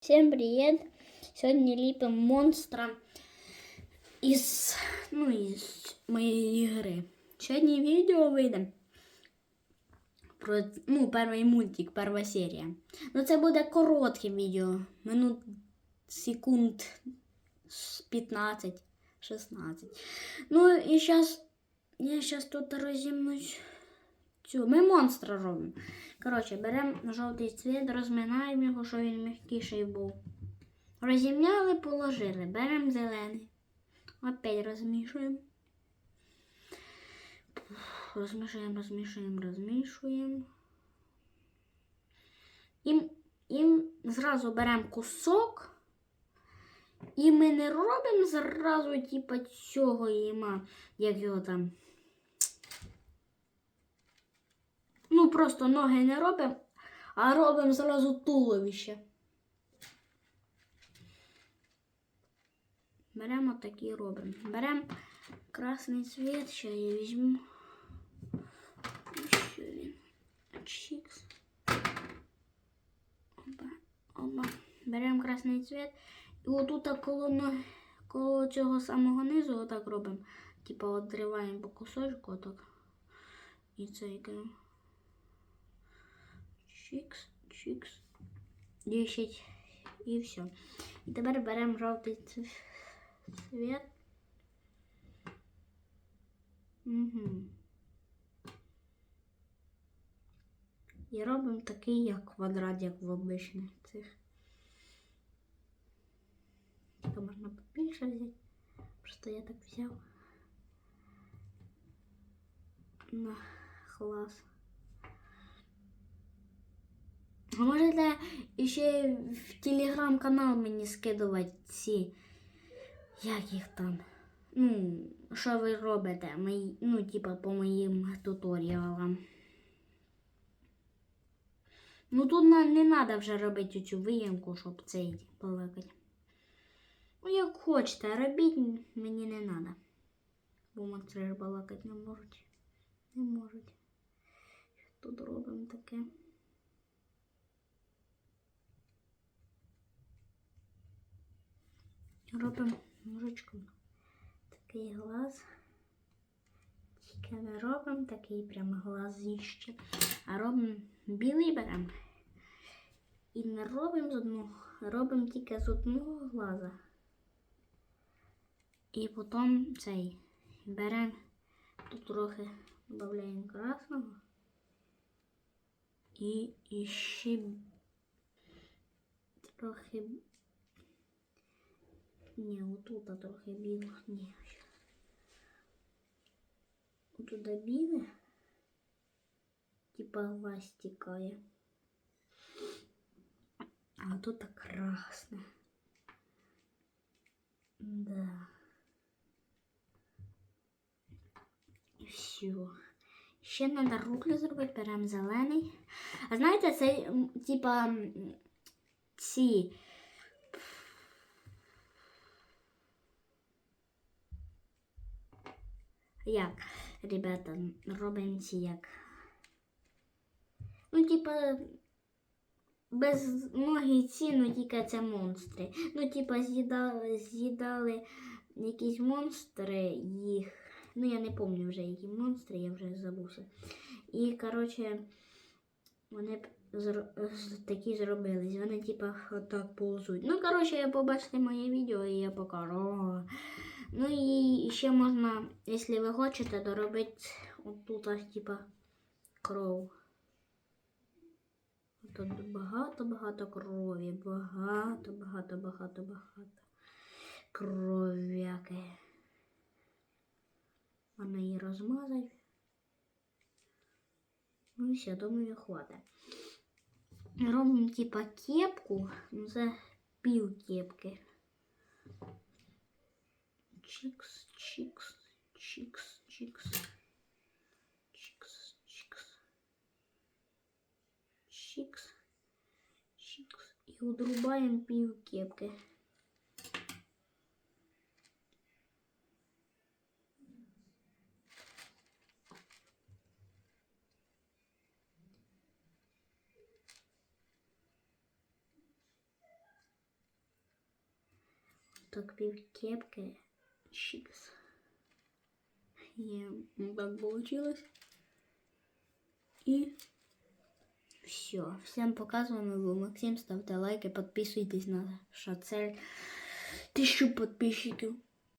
Всем привет! Сегодня ліпимо монстра із, ну, із моєї ігри. Сьогодні відео вийде про ну, перший мультик, перша серія. Ну, це буде коротке відео, минут секунд 15-16. Ну і зараз я зараз тут розімнусь. Цю. Ми монстра робимо. Коротше, беремо жовтий цвіт, розминаємо його, щоб він м'якіший був. Розімняли, положили. Беремо зелений. Опять розмішуємо. Розмішуємо, розмішуємо, розмішуємо. І, і зразу беремо кусок. І ми не робимо зразу, типа, цього іма, як його там. Ну, просто ноги не робимо, а робимо зразу туловище. Беремо такі робимо. Беремо красний цвіт, що я візьму. Що він? Чікс. Опа, опа. Беремо красний цвіт. І отут коло, коло цього самого низу отак робимо. Типа відриваємо по кусочку отак. І це яке. Чікс, чікс. 10. І все. І тепер беремо жовтий ц- цвіт. Угу. І робимо такий, як квадрат, як в обичних цих. То можна побільше взяти. Просто я так взяв. На клас. Можете ще в телеграм-канал мені скидувати ці, як їх там. Ну, що ви робите? Мої, ну, типа по моїм туторіалам. Ну тут не треба вже робити цю виємку, щоб цей балакати. Ну, як хочете, робіть мені не треба. Бо монстри балакати не можуть. Не можуть. Тут робимо таке. Робимо ножичком такий глаз. Тільки не робимо такий прямо глазище. А робимо білий беремо. І не робимо з одного, робимо тільки з одного глаза. І потім цей беремо тут трохи додаємо красного. І ще трохи ні, отут трохи біло. Ні. Отуда біле. Типа глаз стікає. А тут красне. Да. І все. Ще треба руки зробити, беремо зелений. А знаєте, це типа ці. Як, ребята, робимо ці як. Ну, типа, без ноги ці, ну тільки це монстри. Ну, типа, з'їдали, з'їдали якісь монстри їх. Ну, я не пам'ятаю вже, які монстри, я вже забувся. І, коротше, вони зро- такі зробились. Вони, типа, отак ползуть. Ну, коротше, я побачите моє відео і я покажу. Ну і ще можна, якщо ви хочете, доробити отут, типа, кров. Тут багато-багато крові. Багато, багато, багато, багато. Кров'яки. Можна її розмазати. Ну і все, думаю, хватить. Робимо типа кепку. Ну це пів кепки. Чикс, чикс, чикс, чикс. Чикс, чикс. Чикс, чикс. І одрубаємо пів кепки. так пів кепки. Чикс. И так получилось. И все. Всем пока, с вами был Максим. Ставьте лайки, подписывайтесь на шацель. Тысячу подписчиков.